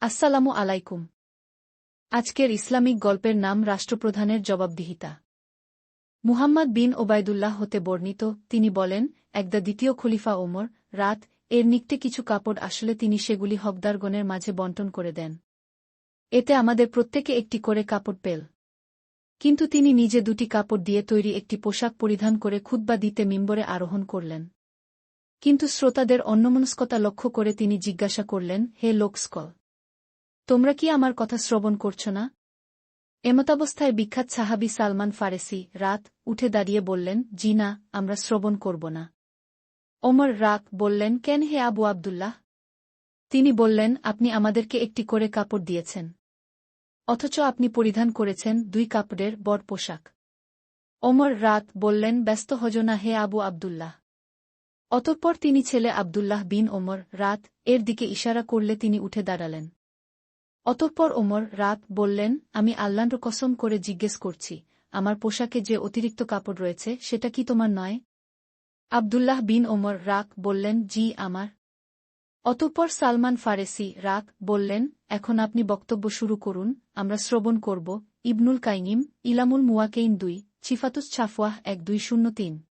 আসসালামু আলাইকুম। আজকের ইসলামিক গল্পের নাম রাষ্ট্রপ্রধানের জবাবদিহিতা। মুহাম্মদ বিন ওবায়দুল্লাহ হতে বর্ণিত, তিনি বলেন, একদা দ্বিতীয় খলিফা ওমর, রাত, এর নিকটে কিছু কাপড় আসলে তিনি সেগুলি হকদারগণের মাঝে বন্টন করে দেন। এতে আমাদের প্রত্যেকে একটি করে কাপড় পেল। কিন্তু তিনি নিজে দুটি কাপড় দিয়ে তৈরি একটি পোশাক পরিধান করে খুদ্া দিতে মিম্বরে আরোহণ করলেন। কিন্তু শ্রোতাদের অন্যমনস্কতা লক্ষ্য করে তিনি জিজ্ঞাসা করলেন, হে লোকস্কল তোমরা কি আমার কথা শ্রবণ করছ না? এমতাবস্থায় বিখ্যাত সাহাবি সালমান ফারেসি রাত উঠে দাঁড়িয়ে বললেন, জি না, আমরা শ্রবণ করব না। ওমর রাক বললেন, কেন হে আবু আবদুল্লাহ? তিনি বললেন, আপনি আমাদেরকে একটি করে কাপড় দিয়েছেন, অথচ আপনি পরিধান করেছেন দুই কাপড়ের বড় পোশাক। ওমর রাত বললেন, ব্যস্ত হজনা হে আবু আবদুল্লাহ। অতঃপর তিনি ছেলে আবদুল্লাহ বিন ওমর রাত এর দিকে ইশারা করলে তিনি উঠে দাঁড়ালেন। অতঃপর ওমর রাত বললেন, আমি আল্লাহর কসম করে জিজ্ঞেস করছি, আমার পোশাকে যে অতিরিক্ত কাপড় রয়েছে, সেটা কি তোমার নয়? আবদুল্লাহ বিন ওমর রাক বললেন, জি, আমার। অতঃপর সালমান ফারেসি রাক বললেন, এখন আপনি বক্তব্য শুরু করুন, আমরা শ্রবণ করব, ইবনুল কাইনিম ইলামুল মুয়াকেইন দুই চিফাতুস ছাফওয়াহ এক দুই শূন্য তিন।